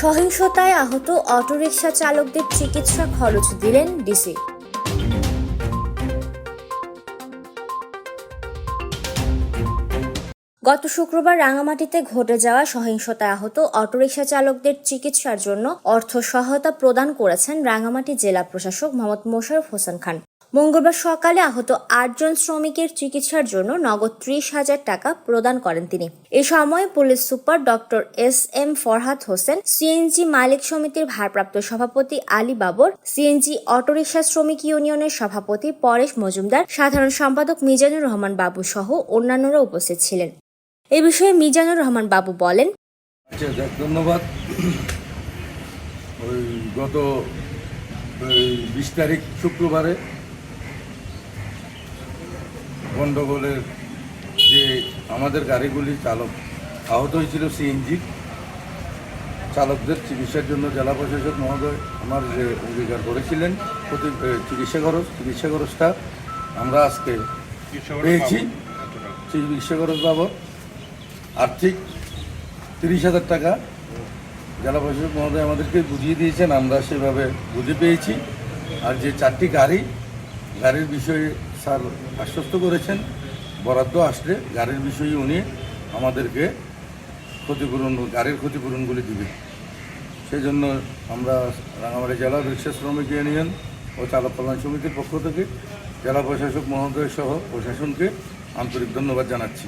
সহিংসতায় আহত অটোরিকশা চালকদের চিকিৎসা খরচ দিলেন ডিসি। গত শুক্রবার রাঙামাটিতে ঘটে যাওয়া সহিংসতায় আহত অটোরিকশা চালকদের চিকিৎসার জন্য অর্থ সহায়তা প্রদান করেছেন রাঙামাটি জেলা প্রশাসক মোহাম্মদ মোশারফ হোসেন খান। মঙ্গলবার সকালে আহত আটজন শ্রমিকের চিকিৎসার জন্য নগদ ত্রিশ হাজার টাকা প্রদান করেন তিনি। এ সময় police super doctor S M Farhad Hossain CNG মালিক সমিতির ভারপ্রাপ্ত সভাপতি আলী বাবর সিএনজি অটোরিকশা শ্রমিক ইউনিয়নের সভাপতি পরেশ মজুমদার, সাধারণ সম্পাদক মিজানুর রহমান বাবু সহ অন্যান্যরা উপস্থিত ছিলেন। এ বিষয়ে মিজানুর রহমান বাবু বলেন ধন্যবাদ। গত বিশ তারিখ শুক্রবারে গণ্ডগোলের যে আমাদের গাড়িগুলি চালক আহত হয়েছিল সিএনজি চালকদের চিকিৎসার জন্য জেলা প্রশাসক মহোদয় আমার যে অঙ্গীকার করেছিলেন প্রতি চিকিৎসা খরচ চিকিৎসা খরচটা আমরা আজকে পেয়েছি। চিকিৎসা খরচ বাবদ আর্থিক তিরিশ হাজার টাকা। জেলা প্রশাসক মহোদয় আমাদেরকে বুঝিয়ে দিয়েছেন আমরা সেভাবে বুঝে পেয়েছি। আর যে চারটি গাড়ি গাড়ির বিষয়ে স্যার আশ্বস্ত করেছেন, বরাদ্দ আসলে গাড়ির বিষয়ে উনি আমাদেরকে ক্ষতিপূরণ, গাড়ির ক্ষতিপূরণগুলি দিবে সেই জন্য আমরা রাঙামাটি জেলা রিক্সা শ্রমিক ইউনিয়ন ও চালক কল্যাণ সমিতির পক্ষ থেকে জেলা প্রশাসক মহোদয় সহ প্রশাসনকে আন্তরিক ধন্যবাদ জানাচ্ছি।